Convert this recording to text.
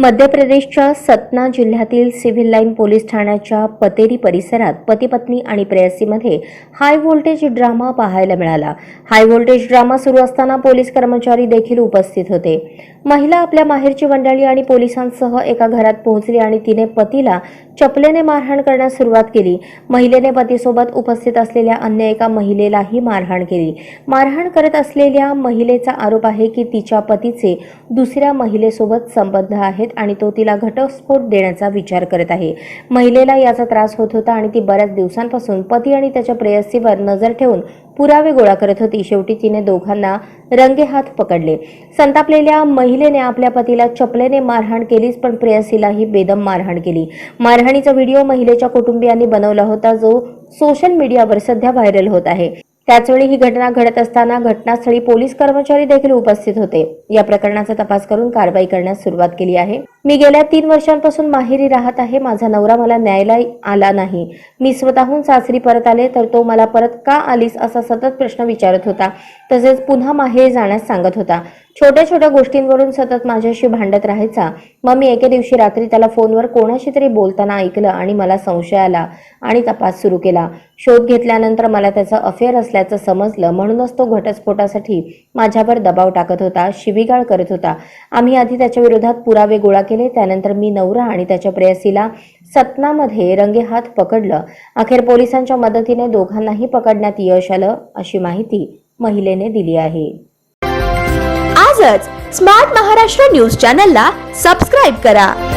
मध्य प्रदेशच्या सतना जिल्ह्यातील सिव्हिल लाईन पोलीस ठाण्याच्या पतेरी परिसरात पतीपत्नी आणि प्रेयसीमध्ये हाय व्होल्टेज ड्रामा पाहायला मिळाला. हाय व्होल्टेज ड्रामा सुरू असताना पोलीस कर्मचारी देखील उपस्थित होते. महिला आपल्या माहेरची मंडळी आणि पोलिसांसह एका घरात पोहोचली आणि तिने पतीला चपलेने मारहाण करण्यास सुरुवात केली. महिलेने पतीसोबत उपस्थित असलेल्या अन्य एका महिलेलाही मारहाण केली. मारहाण करत असलेल्या महिलेचा आरोप आहे की तिच्या पतीचे दुसऱ्या महिलेसोबत संबंध आहेत आणि तो तिला घटस्फोट देण्याचा विचार करत आहे. महिलेला याचा त्रास होत होता आणि ती बऱ्याच दिवसांपासून पती आणि त्याच्या प्रेयसीवर नजर ठेवून पुरावे गोळा करत होती. शेवटी तिने दोघांना रंगेहात पकडले. संतापलेल्या महिलेने आपल्या पतीला चपलेने मारहाण केलीच पण प्रेयसीलाही बेदम मारहाण केली. मारहाणीचा व्हिडिओ महिलेच्या कुटुंबियांनी बनवला होता जो सोशल मीडियावर सध्या व्हायरल होत आहे. त्याचवेळी ही घटना घडत असताना घटनास्थळी पोलीस कर्मचारी देखील उपस्थित होते. या प्रकरणाचा तपास करून कारवाई करण्यास सुरुवात केली आहे. मी गेल्या तीन वर्षांपासून माहेरी राहत आहे. माझा नवरा मला न्यायला आला नाही. मी स्वतःहून सासरी परत आले तर तो मला परत का आलीस असा सतत प्रश्न विचारत होता. तसेच पुन्हा माहेरी जाण्यास सांगत होता. छोट्या छोट्या गोष्टींवरून सतत माझ्याशी भांडत राहायचा. मग मी एके दिवशी रात्री त्याला फोनवर कोणाशी तरी बोलताना ऐकलं आणि मला संशय आला आणि तपास सुरू केला. शोध घेतल्यानंतर मला त्याचं अफेअर असल्याचं समजलं म्हणूनच तो घटस्फोटासाठी माझ्यावर दबाव टाकत होता शिवीगाळ करत होता. आम्ही आधी त्याच्या विरोधात पुरावे गोळा केले त्यानंतर मी नवरा आणि त्याच्या प्रेयसीला सतनामध्ये रंगेहात पकडलं. अखेर पोलिसांच्या मदतीने दोघांनाही पकडण्यात यश आलं अशी माहिती महिलेने दिली आहे. आजच स्मार्ट महाराष्ट्र न्यूज चॅनलला सबस्क्राईब करा.